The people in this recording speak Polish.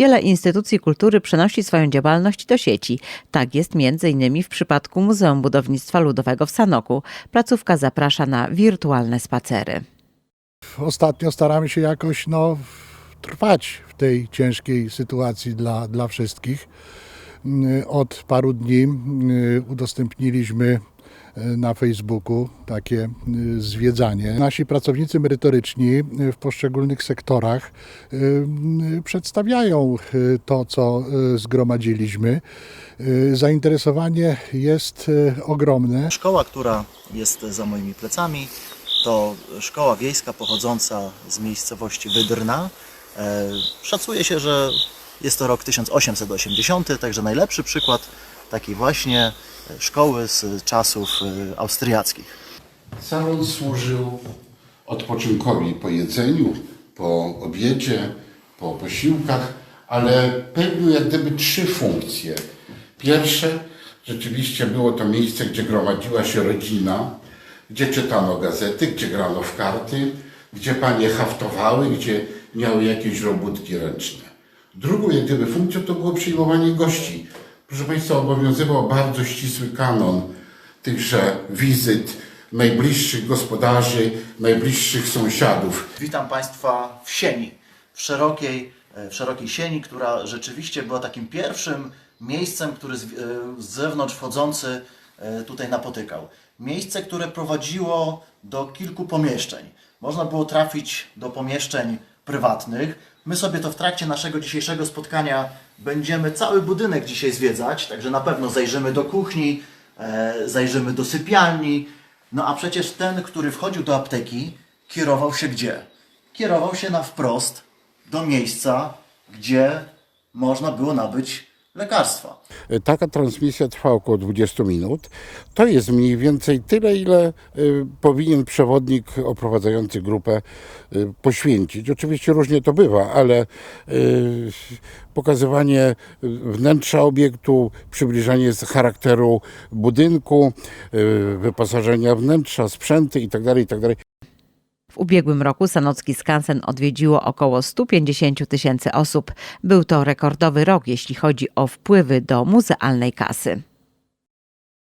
Wiele instytucji kultury przenosi swoją działalność do sieci. Tak jest m.in. w przypadku Muzeum Budownictwa Ludowego w Sanoku. Placówka zaprasza na wirtualne spacery. Ostatnio staramy się jakoś no, trwać w tej ciężkiej sytuacji dla, dla wszystkich. Mm, Od paru dni mm, udostępniliśmy na Facebooku takie y, zwiedzanie. Nasi pracownicy merytoryczni y, w poszczególnych sektorach przedstawiają to, co zgromadziliśmy. Zainteresowanie jest ogromne. Szkoła, która jest za moimi plecami, to szkoła wiejska pochodząca z miejscowości Wydrna. E, Szacuje się, że jest to rok 1880, także najlepszy przykład takiej właśnie szkoły z czasów e, austriackich. Salon służył odpoczynkowi po jedzeniu, po obiedzie, po posiłkach, ale pełnił jak gdyby trzy funkcje. Pierwsze, rzeczywiście było to miejsce, gdzie gromadziła się rodzina, gdzie czytano gazety, gdzie grano w karty, gdzie panie haftowały, gdzie miały jakieś robótki ręczne. Drugą jak gdyby funkcją to było przyjmowanie gości. Proszę Państwa, obowiązywał bardzo ścisły kanon tychże wizyt najbliższych gospodarzy, najbliższych sąsiadów. Witam Państwa w sieni, w szerokiej, e, w szerokiej sieni, która rzeczywiście była takim pierwszym miejscem, który z, e, z zewnątrz wchodzący e, tutaj napotykał. Miejsce, które prowadziło do kilku pomieszczeń. Można było trafić do pomieszczeń prywatnych. My sobie to w trakcie naszego dzisiejszego spotkania będziemy cały budynek dzisiaj zwiedzać, także na pewno zajrzymy do kuchni, e, zajrzymy do sypialni. No a przecież ten, który wchodził do apteki, kierował się gdzie? Kierował się na wprost do miejsca, gdzie można było nabyć lekarstwa. Taka transmisja trwa około 20 minut. To jest mniej więcej tyle, ile y, powinien przewodnik oprowadzający grupę y, poświęcić. Oczywiście różnie to bywa, ale y, pokazywanie wnętrza obiektu, przybliżanie charakteru budynku, y, wyposażenia wnętrza, sprzęty itd. itd. W ubiegłym roku Sanocki Skansen odwiedziło około 150 tysięcy osób. Był to rekordowy rok, jeśli chodzi o wpływy do muzealnej kasy.